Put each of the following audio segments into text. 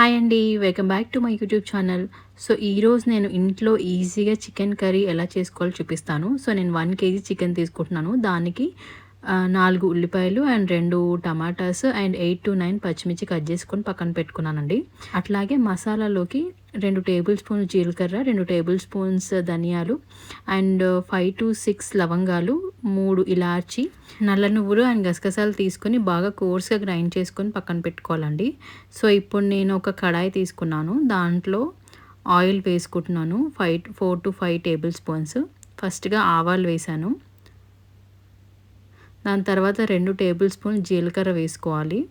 Hi అండి welcome back to my YouTube channel so ఈరోజు నేను ఇంట్లో ఈజీగా చికెన్ కర్రీ ఎలా చేసుకోవాలో చూపిస్తాను. సో నేను వన్ కేజీ చికెన్ తీసుకుంటున్నాను. దానికి నాలుగు ఉల్లిపాయలు అండ్ రెండు tomatoes and eight to nine పచ్చిమిర్చి కట్ చేసుకొని పక్కన పెట్టుకున్నానండి. అట్లాగే మసాలాలోకి రెండు టేబుల్ స్పూన్స్ జీలకర్ర రెండు టేబుల్ స్పూన్స్ ధనియాలు అండ్ ఫైవ్ టు సిక్స్ లవంగాలు మూడు ఇలాచి నల్ల నువ్వులు అండ్ గసగసాలు తీసుకొని బాగా కోర్స్గా గ్రైండ్ చేసుకొని పక్కన పెట్టుకోవాలండి. సో ఇప్పుడు నేను ఒక కడాయి తీసుకున్నాను. దాంట్లో ఆయిల్ వేసుకుంటున్నాను. Five four to five table spoons. ఫస్ట్గా ఆవాలు వేసాను దాని తర్వాత రెండు టేబుల్ స్పూన్ జీలకర్ర వేసుకోవాలి.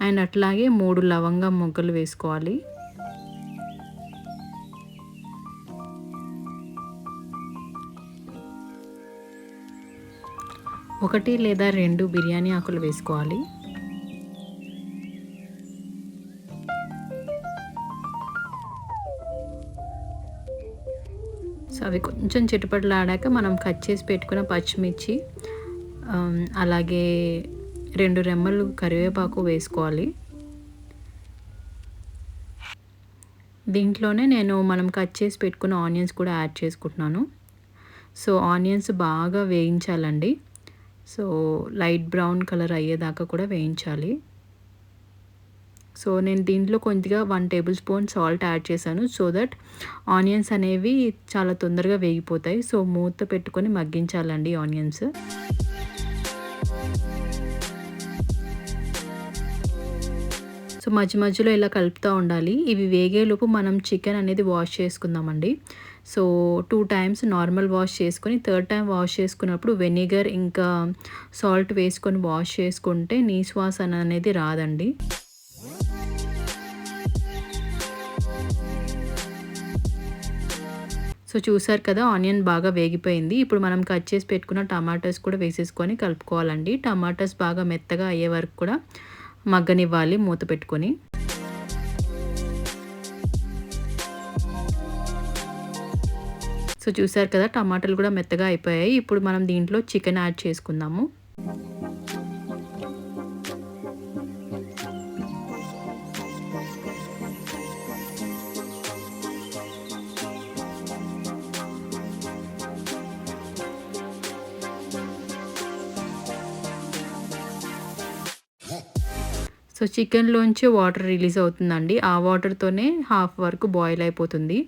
అండ్ అట్లాగే మూడు లవంగం మొగ్గలు వేసుకోవాలి. ఒకటి లేదా రెండు బిర్యానీ ఆకులు వేసుకోవాలి. సో అవి కొంచెం చిటపటలాడాక మనం కట్ చేసి పెట్టుకున్న పచ్చిమిర్చి అలాగే రెండు రెమ్మలు కరివేపాకు వేసుకోవాలి. దీంట్లోనే నేను మనం కట్ చేసి పెట్టుకున్న ఆనియన్స్ కూడా యాడ్ చేసుకుంటున్నాను. సో ఆనియన్స్ బాగా వేయించాలండి. సో లైట్ బ్రౌన్ కలర్ అయ్యేదాకా కూడా వేయించాలి. సో నేను దీంట్లో కొద్దిగా one table spoon salt add చేశాను. సో దట్ ఆనియన్స్ అనేవి చాలా తొందరగా వేగిపోతాయి. సో మూత పెట్టుకొని మగ్గించాలండి ఆనియన్స్. సో మధ్య మధ్యలో ఇలా కలుపుతూ ఉండాలి. ఇవి వేగేలోపు మనం చికెన్ అనేది వాష్ చేసుకుందామండి. So two times normal wash చేసుకొని థర్డ్ టైం వాష్ చేసుకున్నప్పుడు వెనిగర్ ఇంకా సాల్ట్ వేసుకొని వాష్ చేసుకుంటే నీసు వాసన అనేది రాదండి. సో చూసారు కదా ఆనియన్ బాగా వేగిపోయింది. ఇప్పుడు మనం కట్ చేసి పెట్టుకున్న టమాటాస్ కూడా వేసేసుకొని కలుపుకోవాలండి. టమాటాస్ బాగా మెత్తగా అయ్యే వరకు కూడా మగ్గనివ్వాలి మూత పెట్టుకొని. సో చూసారు కదా టమాటాలు కూడా మెత్తగా అయిపోయాయి. ఇప్పుడు మనం దీంట్లో చికెన్ యాడ్ చేసుకుందాము. సో చికెన్లోంచి వాటర్ రిలీజ్ అవుతుందండి. ఆ వాటర్తోనే హాఫ్ వరకు బాయిల్ అయిపోతుంది.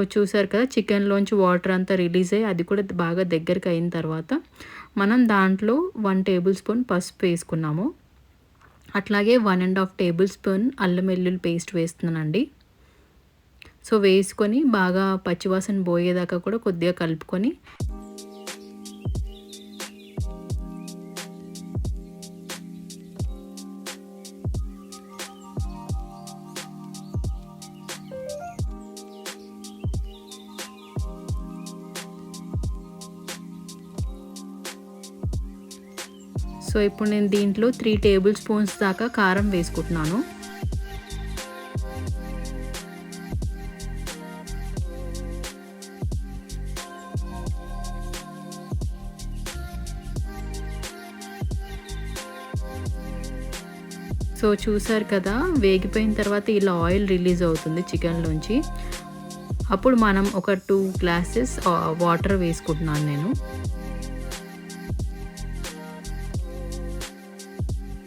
సో చూసారు కదా చికెన్లోంచి వాటర్ అంతా రిలీజ్ అయ్యి అది కూడా బాగా దగ్గరికి అయిన తర్వాత మనం దాంట్లో వన్ టేబుల్ స్పూన్ పసుపు వేసుకున్నాము. అట్లాగే one and half table spoon అల్లం వెల్లుల్లి పేస్ట్ వేస్తున్నానండి. సో వేసుకొని బాగా పచ్చివాసన పోయేదాకా కూడా కొద్దిగా కలుపుకొని సో ఇప్పుడు నేను దీంట్లో త్రీ టేబుల్ స్పూన్స్ దాకా కారం వేసుకుంటున్నాను. సో చూసారు కదా వేగిపోయిన తర్వాత ఇలా ఆయిల్ రిలీజ్ అవుతుంది చికెన్లోంచి. అప్పుడు మనం ఒక టూ గ్లాసెస్ వాటర్ వేసుకుంటున్నాను నేను.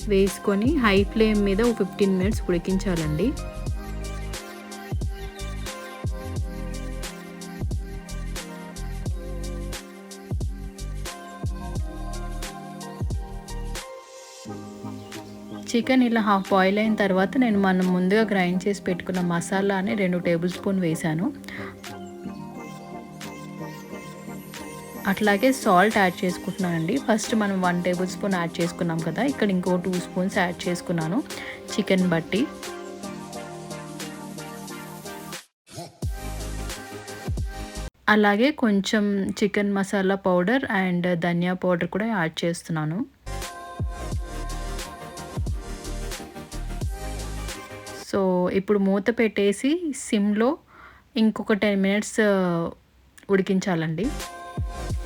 వేసుకొని హై ఫ్లేమ్ మీద ఒక ఫిఫ్టీన్ మినిట్స్ ఉడికించాలండి. చికెన్ ఇలా హాఫ్ బాయిల్ అయిన తర్వాత నేను మనం ముందుగా గ్రైండ్ చేసి పెట్టుకున్న మసాలాని రెండు టేబుల్ స్పూన్ వేసాను అట్లాగే సాల్ట్ యాడ్ చేసుకుంటున్నానండి ఫస్ట్ మనం వన్ టేబుల్ స్పూన్ యాడ్ చేసుకున్నాం కదా ఇక్కడ ఇంకో టూ స్పూన్స్ యాడ్ చేసుకున్నాను. చికెన్ బట్టి. అలాగే కొంచెం chicken masala powder and dhaniya powder కూడా యాడ్ చేస్తున్నాను. సో ఇప్పుడు మూత పెట్టేసి సిమ్లో ఇంకొక టెన్ మినిట్స్ ఉడికించాలండి. we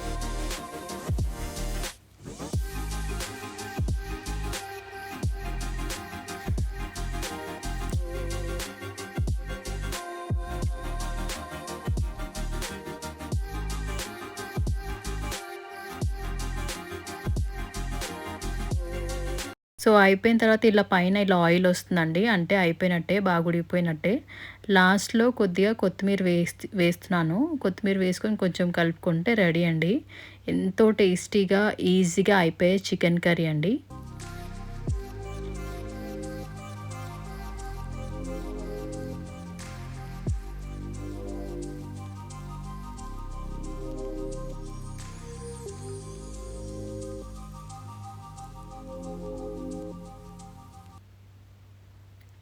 సో అయిపోయిన తర్వాత ఇలా పైన ఇలా ఆయిల్ వస్తుందండి. అంటే అయిపోయినట్టే బాగా ఉడికిపోయినట్టే. లాస్ట్లో కొద్దిగా కొత్తిమీర వేసి వేస్తున్నాను. కొత్తిమీర వేసుకొని కొంచెం కలుపుకుంటే రెడీ అండి. ఎంతో టేస్టీగా ఈజీగా అయిపోయే చికెన్ కర్రీ అండి.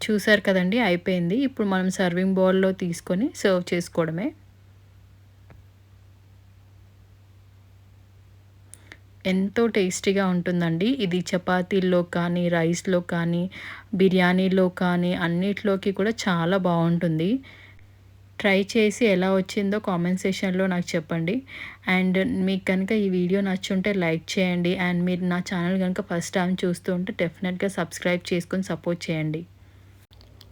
చూసారు కదండి అయిపోయింది. ఇప్పుడు మనం సర్వింగ్ బౌల్లో తీసుకొని సర్వ్ చేసుకోవడమే. ఎంతో టేస్టీగా ఉంటుందండి. ఇది చపాతీల్లో కానీ రైస్లో కానీ బిర్యానీలో కానీ అన్నిట్లోకి కూడా చాలా బాగుంటుంది. ట్రై చేసి ఎలా వచ్చిందో కామెంట్ సెషన్లో నాకు చెప్పండి. అండ్ మీకు కనుక ఈ వీడియో నచ్చుంటే లైక్ చేయండి. అండ్ మీరు నా ఛానల్ కనుక ఫస్ట్ టైం చూస్తూ ఉంటే డెఫినెట్గా సబ్స్క్రైబ్ చేసుకొని సపోర్ట్ చేయండి.